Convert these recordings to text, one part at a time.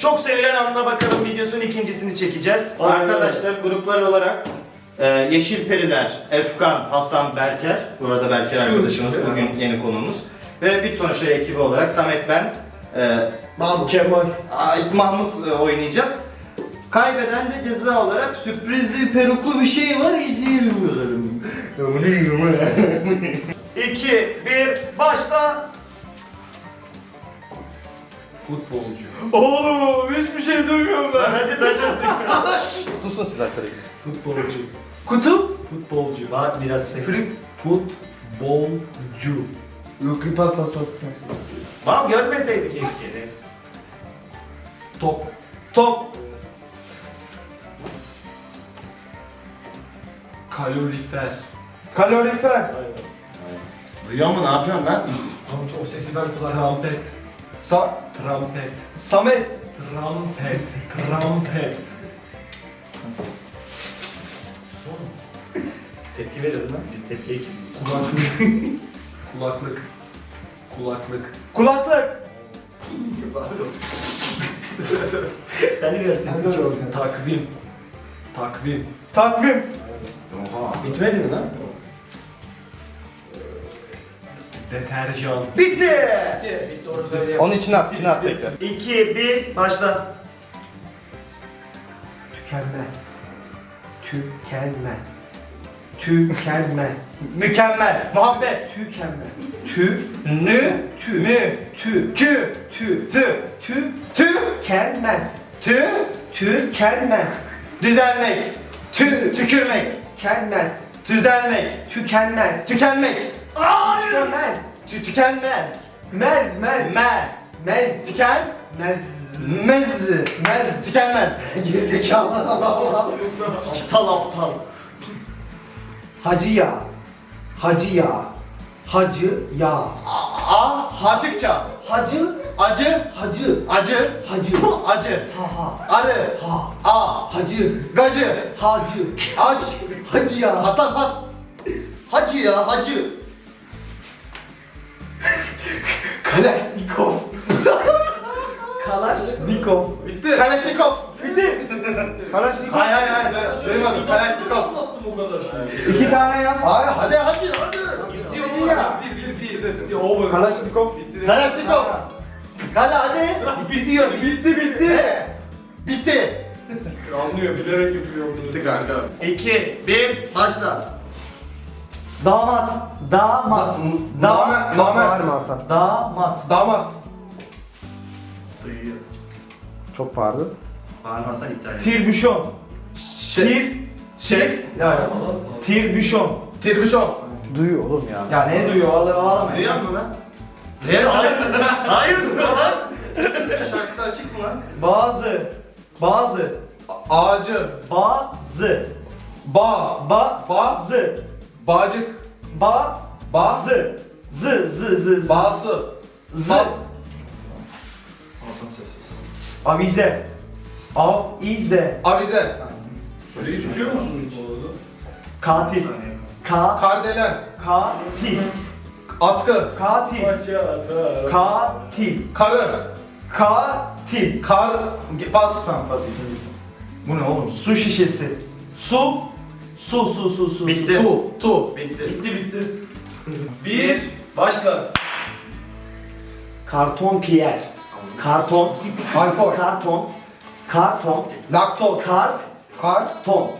Çok sevilen anına bakalım videosunun ikincisini çekeceğiz. Arkadaşlar gruplar olarak e, Yeşil Periler, Efkan, Hasan, Berker. Bu arada Berker arkadaşımız bugün yeni konuğumuz. Ve bir ton şey ekibi olarak Samet ben, e, Mahmut. Kemal. Ait Mahmut e, oynayacağız. Kaybeden de ceza olarak sürprizli peruklu bir şey var izleyelim bakalım. 2, 1, başla. Futbolcu. Oğlum hiçbir şey duymuyorum ben. Hadi zaten. Susun siz arkadaşlar. Futbolcu. Kutup. Futbolcu. Var biraz ses. Futbolcu. Yok pas pas pas. pas. Mal görmeseydi keşke. Neyse. Top. Top. Kalorifer. Kalorifer. Duyuyor mu? Ne yapıyorsun lan? Mahmut o sesi ben kullanıyorum. Trampet. Sa Trampet. Samet. Trampet. Trampet. Tepki verelim lan. Biz tepki ekibiyiz. Kulaklık. Kulaklık. Kulaklık. Kulaklık. Sen de biraz sesini Takvim. çalsın. Takvim. Takvim. Takvim. Bitmedi mi lan? Deterjan. Bitti. Doğru söyleyeyim. Onun içine at, içine at tekrar. 2, 1, başla. Tükenmez. Tükenmez. Tükenmez. Mükemmel, muhabbet, Tükenmez. Tü. nü, Tü. mü, Tü. kü, Tü. tü, Tü. tü, Tükenmez. tü, Tükenmez. düzelmek, tü, tükürmek, Tükenmez. düzelmek, Tükenmez. tükenmek, Tükenmez. tü, tükenme, Mez. Mez. me, Mez. tüken, Mez. mez, Mez. tükenmez. Gerizekalı. Aptal aptal. Hacı ya. Hacı ya. Hacı ya. A, hacıkça, Hacı. acı, Hacı. acı, Hacı. acı, Ha ha. arı, Ha. a, Hacı. gacı, Hacı. aç, Hacı ya. aslan pas, Hacı ya hacı. Kalaşnikov. Kalaşnikov. bitti. Kalaşnikov. Bitti. Kalaşnikov. Hayır hayır hayır, duymadım, Kalaşnikov. İki tane yaz. Hayır, hadi hadi hadi. Dedi ya. Kalaşnikov. Kalaşnikov. Hadi hadi. Bitiyor. Bitti bitti. Bitti. Anlıyor bilerek yapıyor. Bitti kanka. 2, 1, başla. Damat. Damat. Damat. Çok Damat. Hasan. Damat. Damat. Duyuyor. Çok pardon. Bağırmazsan iptal et. Tirbüşon. Şey. Tir. Şey. Ya. Tirbüşon. Tirbişon. Duyuyor oğlum ya. Ya ne duyuyor? Ağlar ağlamıyor. Duyuyor musun lan? Ne? Hayır. Hayır duyuyor lan. Şarkıda açık mı lan? Bazı. Bazı. Ağacı. Bazı. Bağ. Ba. Bazı. Bağcık. Ba. Ba. Zı. Zı zı zı zı. Bağsı. Zı. Bas. Avize. Avize. Avize. Biliyor musun bu arada? Katil. Ka. Kardelen. Katil. Atkı. Katil. Katil. Karı. Katil. Kar. Pas. Tamam basit. Bu ne oğlum? Su şişesi. Su. Su su su su. Bitti. Su. Tu. Tu. Bitti. Bitti bitti. Bir. Başla. Karton Pierre. Karton. Alkol. Karton. Karton. Laktoz. Kar. Karton.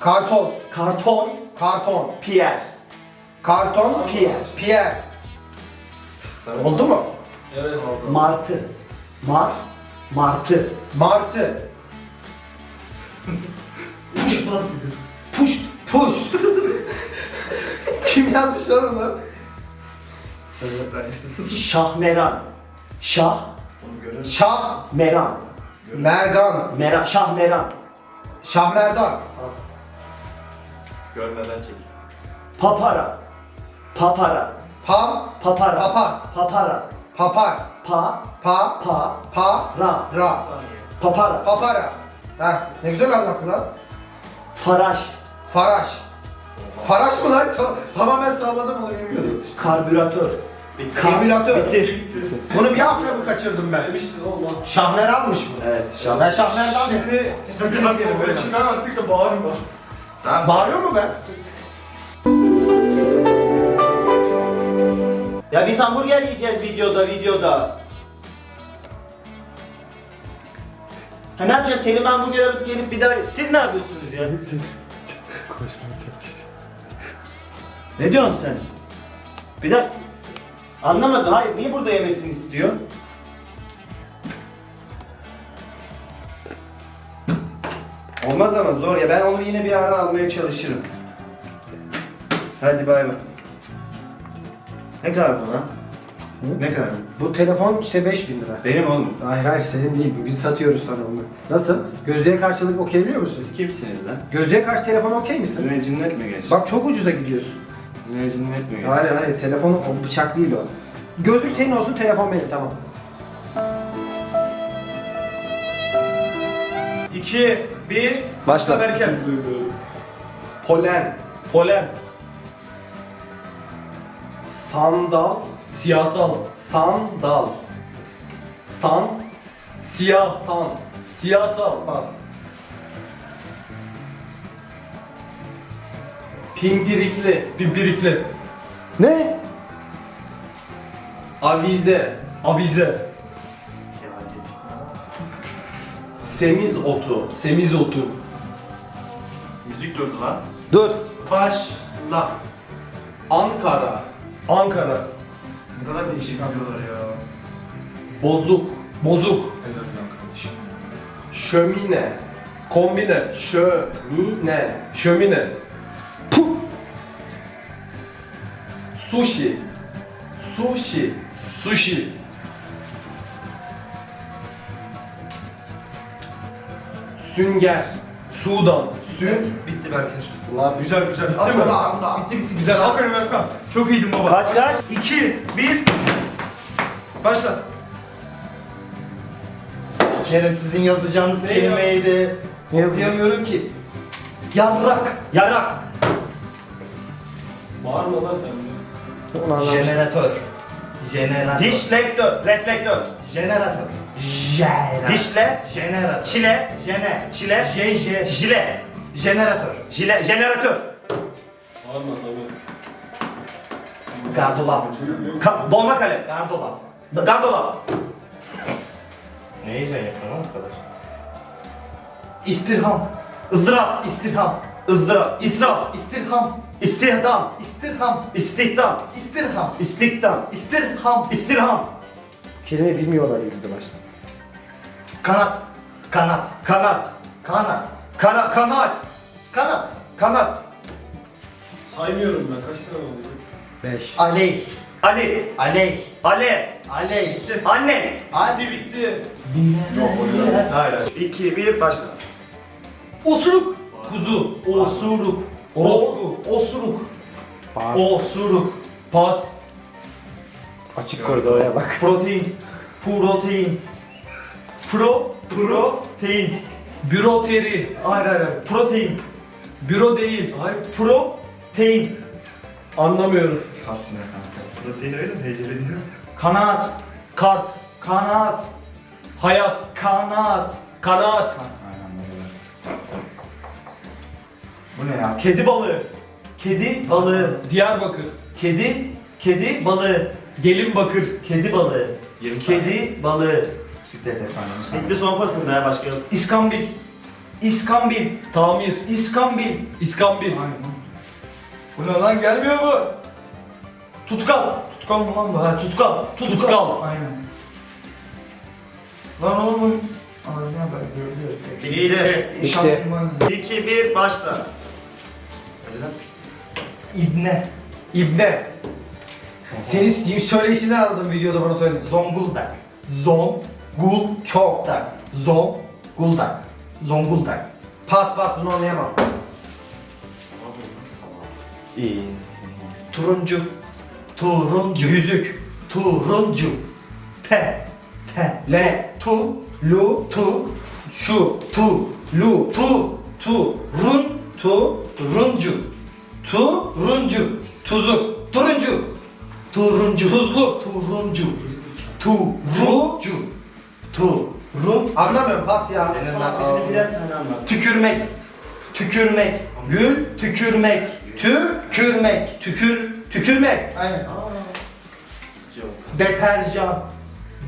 Kartoz. Karton. Karton. Pierre. Karton. Pierre. Pierre. Oldu mu? Evet. Martı. Mar. Martı. Martı. Puş lan. Puş. Puş. Kim yazmış lan onu? Şahmeran. Şah. Şah. Meran. Mergan. Meran. Şahmeran. Şahmerdan. Görmeden çek. Papara. Papara. Pam. Papara. Papaz. Papara. Papar. Pa. Pa. Pa. Pa. Ra. Ra. Papara. Papara. Heh, ne güzel anlattın lan. Faraş. Faraş. Faraş mı lan? Ta- Tamamen salladım onu bilmiyorum. Karbüratör. Bitti. Kamülatör. Bitti. Bunu bir hafta mı kaçırdım ben? Demiştin Allah. Şahmer almış mı? Evet. Ben Şahmer'dan dedim. Şimdi biraz çıkar artık da bağırma. Tamam. Bağırıyor mu ben? Ya biz hamburger yiyeceğiz videoda videoda. Ha ne yapacağız? Selim hamburger alıp gelip bir daha... Siz ne yapıyorsunuz ya? Ne diyorsun sen? Bir dakika. Anlamadım. Hayır. Niye burada yemesini istiyor? Olmaz ama zor ya. Ben onu yine bir ara almaya çalışırım. Hadi bay bay. Ne kadar bu lan? Ne kadar? Bu telefon işte 5000 lira. Benim oğlum. Hayır hayır senin değil. Biz satıyoruz sana bunu. Nasıl? Gözlüğe karşılık okuyabiliyor musun? Siz kimsiniz lan? Gözlüğe karşı telefon okey misin? Zine cinnet mi geçti? Bak çok ucuza gidiyorsun. Zine cinnet mi? Hayır hayır telefon o bıçak değil o. Gözlük senin olsun telefon benim tamam. 2, 1. Başla. Polen. Polen. Sandal. Siyasal. Sandal. San. Siyah. San. Siyasal. Bas. Pimpirikli. Pimpirikli. Ne? Avize. Avize. Semiz otu. Semizotu. Müzik durdu lan. Dur. Başla. Ankara. Ankara. Ne kadar değişik yapıyorlar ya. Bozuk. Bozuk. Şömine. Kombine. Şömine. Şömine. Sushi. Sushi. Sushi. Sünger. Sudan. Sün. Bitti Berker. Ulan Güzel güzel. Bitti mi? Bitti Bitti güzel. Aferin Erkan. Çok iyiydin baba. Kaç kaç? 2, 1. Başla. Kerem sizin yazacağınız Ne kelimeydi. Yazamıyorum ki. Yarrak. Yarrak. Bağırma lan sen. Anlamıştım. Jeneratör. Jeneratör. Dişlektör, reflektör. Jeneratör. Jeneratör. Dişle, Jeneratör. çile, Jene. çile, J J. jile, Jeneratör. jile, jeneratör. Bağırma sakın. Gardolap. Ka- dolma kalem, Gardolap. gardolap, Ne yiyeceksin yapsana o kadar? İstirham. ızdırap, İstirham. ızdırap, israf, İstirham. İstihdam, İstirham. istihdam, İstirham. istihdam, İstirham. istirham, Kelime bilmiyor olabilirdi başta. Kanat. Kanat. kanat, Kanat. kana, kanaat, Kanat. kanat, Saymıyorum ben. Kaç tane oldu? 5. Aley. Ali, Aley. Ale, Aley. anne. Hadi. Bitti. Hayır, hayır. 2, 1, başla. Osuruk. Kuzu. Osuruk. Orospu. Osuruk. Bağır. Osuruk. Pas. Açık koridora bak. Protein, protein, pro, protein, Büroteri. Hayır hayır hayır. protein, Büro değil. Hayır. protein. Anlamıyorum. Aslında kanka. Protein öyle mi heyecanlanıyor? Kanaat, Kart. kanaat, Hayat. kanaat. Kanaat. Bu ne ya? Kedi balığı. Kedi balığı. Diyarbakır. Kedi, kedi balığı. Gelin bakır. Kedi balığı. Kedi balığı. Bisiklet efendim. Bitti son pasında ya başka yok. İskambil. İskambil. Tamir. İskambil. İskambil. Bu ne lan gelmiyor mu? Tutkal. Tutkal mı lan bu? Ha tutkal. Tutkal. Aynen. Lan oğlum. Ağzına bak gördü. Bitti. Bitti. 2, 1, başla. İbne. İbne. Senin söyleyişinden anladım videoda bana söyledin. Zonguldak. Zonguldak. Çok. Zonguldak. Zonguldak. Pas pas bunu anlayamam. İyi. Turuncu. Turuncu. Yüzük. Turuncu. Te. Te. Le. Tu. Lu. Tu. Şu. Tu. Lu. Tu. Tu. Run. Tu. Runcu. Tu. Runcu. Tuzuk. Turuncu. Turuncu. Tuzlu. Turuncu. Turuncu. Turun. Anlamıyorum pas ya. Senin ben ağzını- Tükürmek. Tükürmek. Gül. Tükürmek. Tükürmek. Tükür. Tükürmek. Aynen. Deterjan.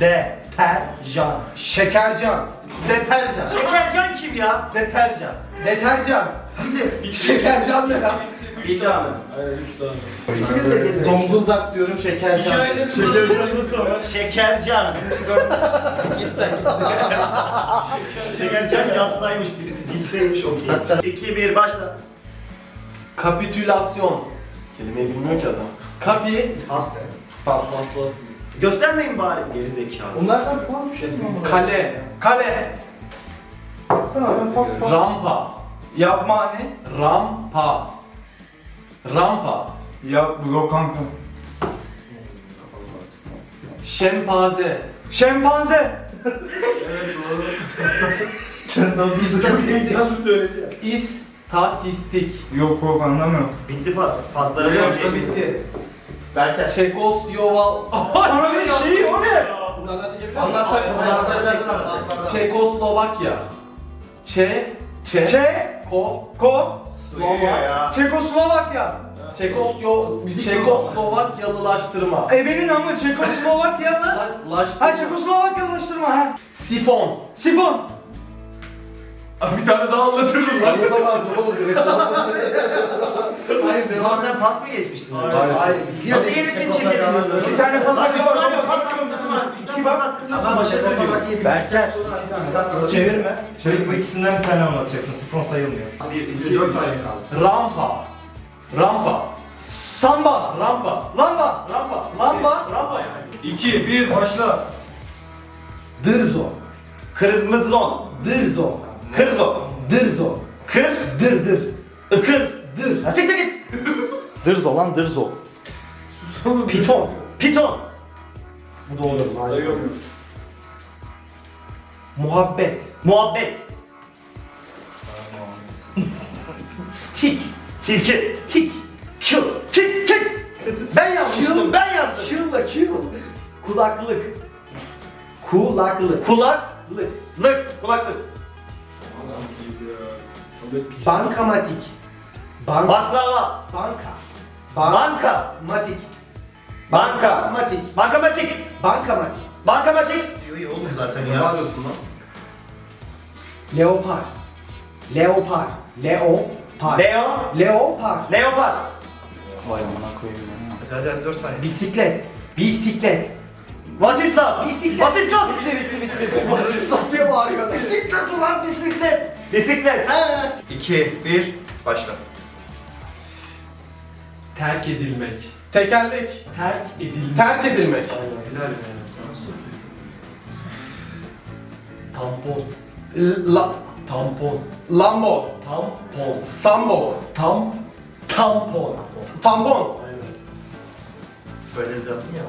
Deterjan. Şekercan. Deterjan. Şekercan kim ya? Deterjan. Deterjan. Bir de şekercan ne ya? Üç tane. Aynen 3 tane. İkiniz de gelin. Zonguldak diyorum şekercan. Şekercan. Git sen. Şekercan yazsaymış birisi bilseymiş okey. 2 1 başla. Kapitülasyon. Kelimeyi bilmiyor ki adam. Kapi. Pas de. Bas bas. Göstermeyin bari geri zekalı. Bunlardan puan düşelim ama. Kale. Kale. Baksana ben pas pas. Rampa. Yapma ne? Rampa. Rampa. Yap yok kanka. Şempaze. Şempanze. İstatistik. İstatistik. Yok yok anlamıyorum. Bitti pas. Paslara döneceğiz. şu bitti. Berker. Çekosyoval. Ana ne şey o ne? Bunlardan çekebilir miyim? Anlatacaksın. Paslarlardan anlatacaksın. Çekoslovakya. Çe. Çe. Çe. Ko. Ko. Ya. Çekoslovakya. Çekosyo. Çekoslovakyalılaştırma. Ebenin ama Çekoslovakyalı. La- Laş. Ha Çekoslovakyalılaştırma ha. Sifon. Sifon. Abi bir tane daha anlatırım lan. Anlatamazdım oğlum direkt. Hayır Zeman sen pas mı geçmiştin? Hayır. Nasıl yenisini çekebiliyorsun? Bir tane pas üç hakkı var. tane pas hakkın var. Üç tane pas hakkın var. Başa dönüyor. Berker. Çevirme. Çevir bu ikisinden bir tane anlatacaksın. Sifon sayılmıyor. Bir, iki, dört tane kaldı. Rampa. Rampa. Samba. Rampa. Lamba. Rampa. Lamba. Rampa yani. 2 1 başla. Dırzo. Kırmızı don. Dırzo. Kırzo. Dırzo. Kır. Dır dır. Ikır. Dır. Ha siktir git. Dırzo lan dırzo. Piton. Piton. Bu doğru. Sayıyorum. Muhabbet. Muhabbet. Tik. Tilki. Tik. Kıl. Tik tik. Ben yazmıştım. Ben yazdım. Çığla çığ. Kulaklık. Kulaklık. Kulak. Lık. Lık. Kulaklık. Bankamatik. Bank. Baklava. Banka. Banka. Matik. Banka. Matik. Bankamatik. Bankamatik. Bankamatik. Diyor ya oğlum zaten ya. Leopar. Leopar. Leopar. Leo. Leopar. Leopar. Hadi hadi 4 saniye. Bisiklet. Bisiklet. Vatislas. Bisiklet. Vatislas. Bitti bitti bitti. Bisiklet diye bağırıyor. Bisiklet ulan bisiklet. Bisiklet. He. 2, 1, başla. Terk edilmek. Tekerlek. Terk edilmek. Terk edilmek. Helal be sana Tampon. La, Tampon. Lambo. Tampon. Sambo. Tam. Tampon. Tampon. Aynen. Böyle de yaptın ya.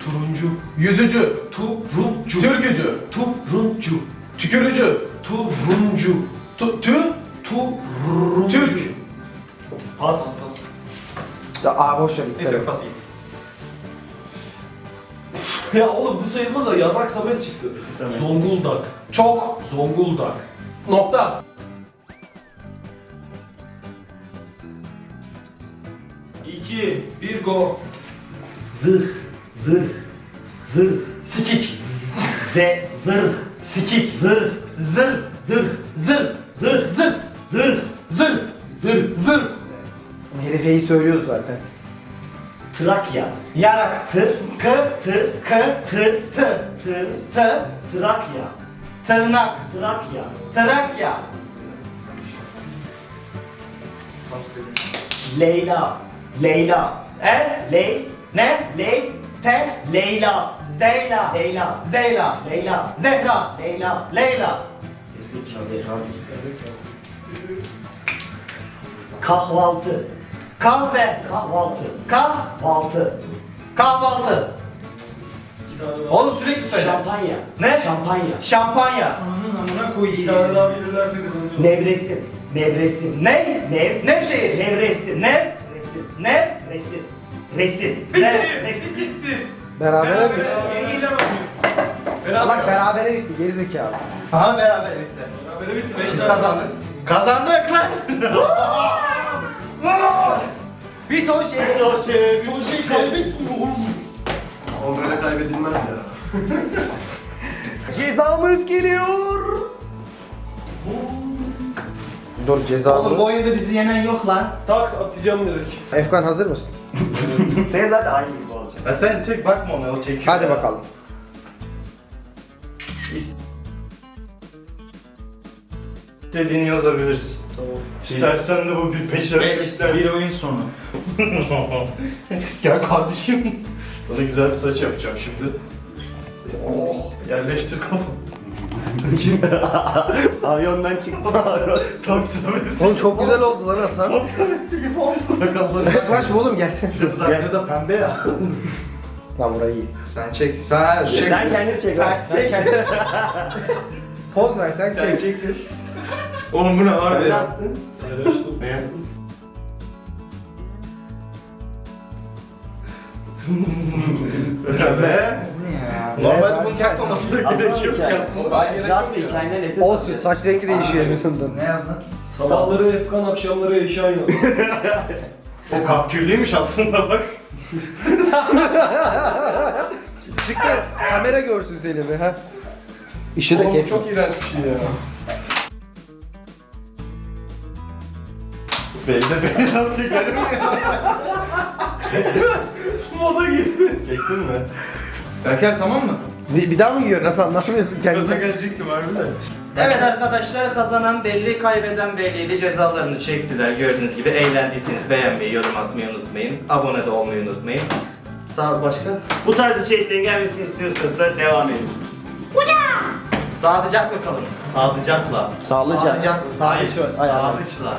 Turuncu. Yüzücü. Turuncu. Türkücü. Turuncu. Tükürücü. Turuncu. Tu, tü. Turuncu. Türk. Pas. Pas. Ya aa boş ver. Neyse pas iyi. Ya oğlum bu sayılmaz da yarrak Samet çıktı. Samet. Zonguldak. Çok. Zonguldak. Nokta. İki, bir go. Zırh. Zırh. Zırh. Sikik. Z. Zırh. Sikik. Zırh. Zır, zır, zır, Zırh. zır, Zırh. zır, zır, zır. Herifeyi söylüyoruz zaten. Trakya. Yarak. Tır. Kı, Tır. kı, Tır. tı, Tır. tı, Trakya. tırnak, Trakya. Trakya. Leyla. Leyla. El, Ley. ne, Ley. te, Leyla. Zeyla, Leyla. Zeyla, Leyla. Zehra, Leyla. Leyla. Kahvaltı. Kahve, Kahvaltı. kahvaltı, Kahvaltı. kahvaltı. Tane daha. Oğlum sürekli söyle. Şampanya. Ne? Şampanya. Şampanya. Ananın amına Bir koyayım. Nevresim. Nevresim. Ne? Nev. Nevşehir. Nevresim. Ne? Resim. Ne? Resim. Resim. Berabere mi? Bak berabere bitti gerizekalı. Aha beraber bitti. Beraber bitti. Beş Biz tane. kazandık. Kazandık lan. Bir ton şey. Toşe, Toşe kaybetmiyor. O böyle kaybedilmez ya. Cezamız geliyor. Dur ceza Oğlum bu oyunda bizi yenen yok lan. Tak atacağım direkt. Efkan hazır mısın? Senin zaten aynı olacak. Ya sen çek bakma ona o çekiyor. Hadi bakalım. İstediğini yazabilirsin. Tamam. İstersen de bu bir peşe Bir oyun sonu. Gel kardeşim. Sana güzel bir saç yapacağım şimdi. Oh, yerleştir kafamı. Avyondan çıkma. Oğlum çok güzel oldu lan Hasan. Tam travesti gibi oldu sakalları. Yaklaşma oğlum gelsene. Şu dudakları da pembe ya. Lan burayı iyi. Sen çek. Sen çek. Sen kendin çek. Sen çek. Poz versen çek. çek. Oğlum bu ne Sen harbi? ne yaptın? Ne yaptın? Pembe. Bu ne ya? Normalde da gerek yok ya. Zaten hikayenden eser Olsun saç rengi değişiyor en azından. Ne yazdın? Sabahları Efkan, akşamları Eşan yok. O kapküllüymüş aslında bak. Çıktı kamera görsün seni bir ha. Işığı da Oğlum kes. çok iğrenç bir şey ya. Belli de beni attı görmüyor. Moda girdi. Çektin mi? Berker tamam mı? Bir, bir daha mı yiyorsun Hasan? Ne yapıyorsun Gaza kendine? gelecektim harbi de. Evet arkadaşlar kazanan belli, kaybeden belliydi. Cezalarını çektiler. Gördüğünüz gibi eğlendiyseniz beğenmeyi, yorum atmayı unutmayın. Abone de olmayı unutmayın. Sağ ol başkan. Bu tarz içeriklerin gelmesini istiyorsanız da devam edin. Sağlıcakla kalın. Sağlıcakla. Sağlıcakla. Hayır, Sağlıcakla. sağlıcakla.